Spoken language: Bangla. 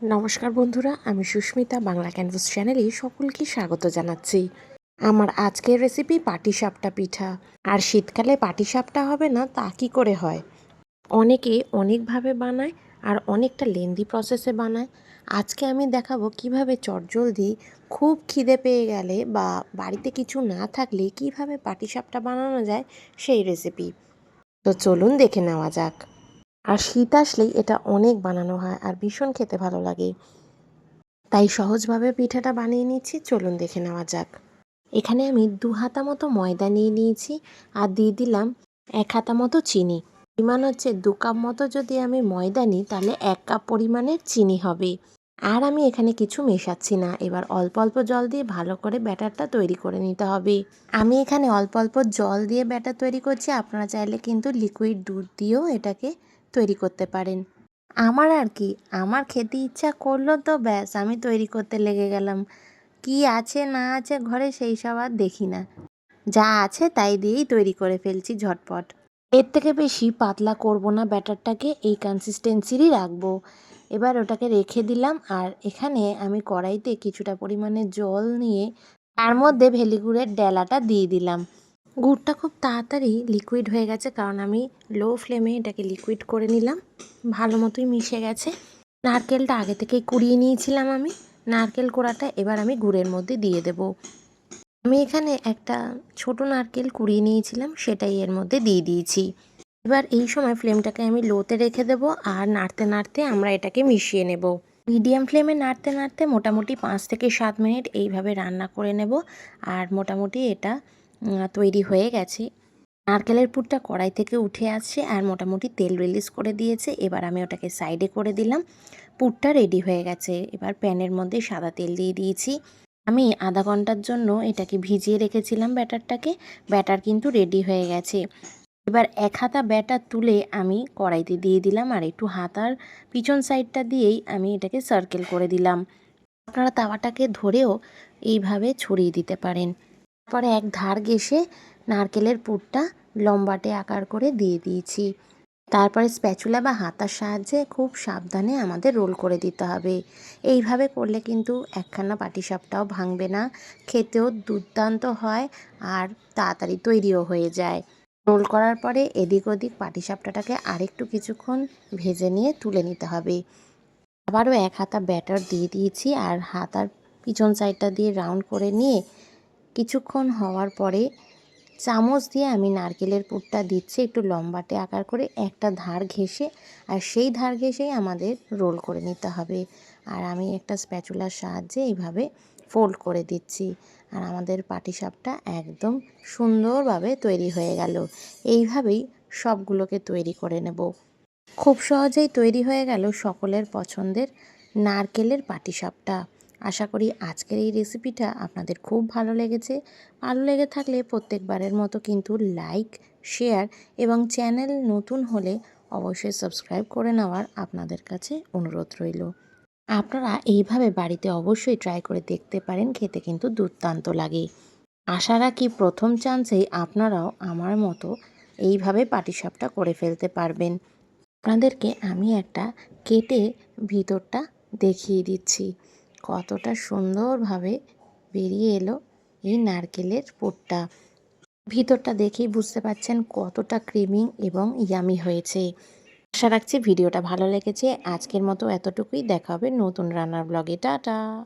নমস্কার বন্ধুরা, আমি সুস্মিতা বাংলা ক্যানভাস চ্যানেলে সকলকে স্বাগত জানাচ্ছি। আমার আজকের রেসিপি পাটিসাপটা পিঠা। আর শীতকালে পাটিসাপটা হবে না, তা কী করে হয়? অনেকে অনেকভাবে বানায় আর অনেকটা লেন্দি প্রসেসে বানায়। আজকে আমি দেখাবো কীভাবে চটজলদি খুব খিদে পেয়ে গেলে বা বাড়িতে কিছু না থাকলে কীভাবে পাটিসাপটা বানানো যায় সেই রেসিপি তো চলুন দেখে নেওয়া যাক। আর শীত আসলেই এটা অনেক বানানো হয় আর ভীষণ খেতে ভালো লাগে। তাই সহজভাবে পিঠাটা বানিয়ে নিচ্ছি, চলুন দেখে নেওয়া যাক। এখানে আমি দু হাতা মতো ময়দা নিয়ে নিয়েছি আর দিয়ে দিলাম এক হাতা মতো চিনি। পরিমাণ হচ্ছে দু কাপ মতো যদি আমি ময়দা নিই, তাহলে এক কাপ পরিমাণের চিনি হবে। আর আমি এখানে কিছু মেশাচ্ছি না, এবার অল্প অল্প জল দিয়ে ভালো করে ব্যাটারটা তৈরি করে নিতে হবে। আমি এখানে অল্প অল্প জল দিয়ে ব্যাটার তৈরি করছি, আপনারা চাইলে কিন্তু লিকুইড দুধ দিয়েও এটাকে তৈরি করতে পারেন। আমার আর কি, আমার খেতে ইচ্ছা করল তো ব্যাস, আমি তৈরি করতে লেগে গেলাম। কি আছে, না আছে ঘরে সেই সব আর দেখি না। যা আছে তাই দিয়েই তৈরি করে ফেলছি ঝটপট। এর থেকে বেশি পাতলা করব না ব্যাটারটাকে, এই কনসিস্টেন্সিরই রাখব। এবার ওটাকে রেখে দিলাম আর এখানে আমি কড়াইতে কিছুটা পরিমাণে জল নিয়ে তার মধ্যে ভেলিগুড়ের ডেলাটা দিয়ে দিলাম। গুড়টা খুব তাড়াতাড়ি লিকুইড হয়ে গেছে, কারণ আমি লো ফ্লেমে এটাকে লিকুইড করে নিলাম। ভালো মতোই মিশে গেছে। নারকেলটা আগে থেকেই কুড়িয়ে নিয়েছিলাম আমি। নারকেল কোড়াটা এবার আমি গুড়ের মধ্যে দিয়ে দেব। আমি এখানে একটা ছোট নারকেল কুড়িয়ে নিয়েছিলাম, সেটাই এর মধ্যে দিয়ে দিয়েছি। এবার এই সময় ফ্লেমটাকে আমি লোতে রেখে দেব আর নাড়তে নাড়তে আমরা এটাকে মিশিয়ে নেব। মিডিয়াম ফ্লেমে নাড়তে নাড়তে মোটামুটি পাঁচ থেকে সাত মিনিট এইভাবে রান্না করে নেব। আর মোটামুটি এটা তৈরি হয়ে গেছে। নারকেলের পুরটা কড়াই থেকে উঠে আসছে আর মোটামুটি তেল রিলিজ করে দিয়েছে। এবার আমি ওটাকে সাইডে করে দিলাম। পুরটা রেডি হয়ে গেছে। এবার প্যানের মধ্যে সাদা তেল দিয়ে দিয়েছি। আমি আধা ঘণ্টার জন্য এটাকে ভিজিয়ে রেখেছিলাম ব্যাটারটাকে। ব্যাটার কিন্তু রেডি হয়ে গেছে। এবার এক হাতা ব্যাটার তুলে আমি কড়াইতে দিয়ে দিলাম আর একটু হাতার পিছন সাইডটা দিয়েই আমি এটাকে সার্কেল করে দিলাম। আপনারা তাওয়াটাকে ধরেও এইভাবে ছড়িয়ে দিতে পারেন। তারপরে এক ধার ঘেসে নারকেলের পুরটা লম্বাটে আকার করে দিয়ে দিয়েছি। তারপরে স্প্যাচুলা বা হাতার সাহায্যে খুব সাবধানে আমাদের রোল করে দিতে হবে। এইভাবে করলে কিন্তু একখানা পাটিসাপটাও ভাঙবে না, খেতেও দুর্দান্ত হয় আর তাড়াতাড়ি তৈরিও হয়ে যায়। রোল করার পরে এদিক ওদিক পাটিসাপটাটাকে আরেকটু কিছুক্ষণ ভেজে নিয়ে তুলে নিতে হবে। আবারও এক হাতা ব্যাটার দিয়ে দিয়েছি আর হাতার পিছন সাইডটা দিয়ে রাউন্ড করে নিয়ে কিছুক্ষণ হওয়ার পরে চামচ দিয়ে আমি নারকেলের পুরটা দিচ্ছি একটু লম্বাটে আকার করে, একটা ধার ঘেঁষে, আর সেই ধার ঘেঁষেই আমাদের রোল করে নিতে হবে। আর আমি একটা স্প্যাচুলার সাহায্যে এইভাবে ফোল্ড করে দিচ্ছি। আর আমাদের পাটিসাপটা একদম সুন্দরভাবে তৈরি হয়ে গেল। এইভাবেই সবগুলোকে তৈরি করে নেব। খুব সহজেই তৈরি হয়ে গেল সকলের পছন্দের নারকেলের পাটিসাপটা। আশা করি আজকের এই রেসিপিটা আপনাদের খুব ভালো লেগেছে। ভালো লেগে থাকলে প্রত্যেকবারের মতো কিন্তু লাইক শেয়ার এবং চ্যানেল নতুন হলে অবশ্যই সাবস্ক্রাইব করে নেওয়ার আপনাদের কাছে অনুরোধ রইল। আপনারা এইভাবে বাড়িতে অবশ্যই ট্রাই করে দেখতে পারেন, খেতে কিন্তু দুর্দান্ত লাগে। আশা রাখি প্রথম চান্সেই আপনারাও আমার মতো এইভাবে পাটিসাপটা করে ফেলতে পারবেন। আপনাদেরকে আমি একটা কেটে ভিতরটা দেখিয়ে দিচ্ছি। কতটা সুন্দরভাবে বেরিয়ে এলো এই নারকেলের পোটটা ভিতরটা দেখেই বুঝতে পাচ্ছেন কতটা ক্রিমিং এবং ইয়ামি হয়েছে। আশা রাখছি ভিডিওটা ভালো লেগেছে। আজকের মতো এতটুকুই। দেখা হবে নতুন রান্নার ব্লগে। টাটা!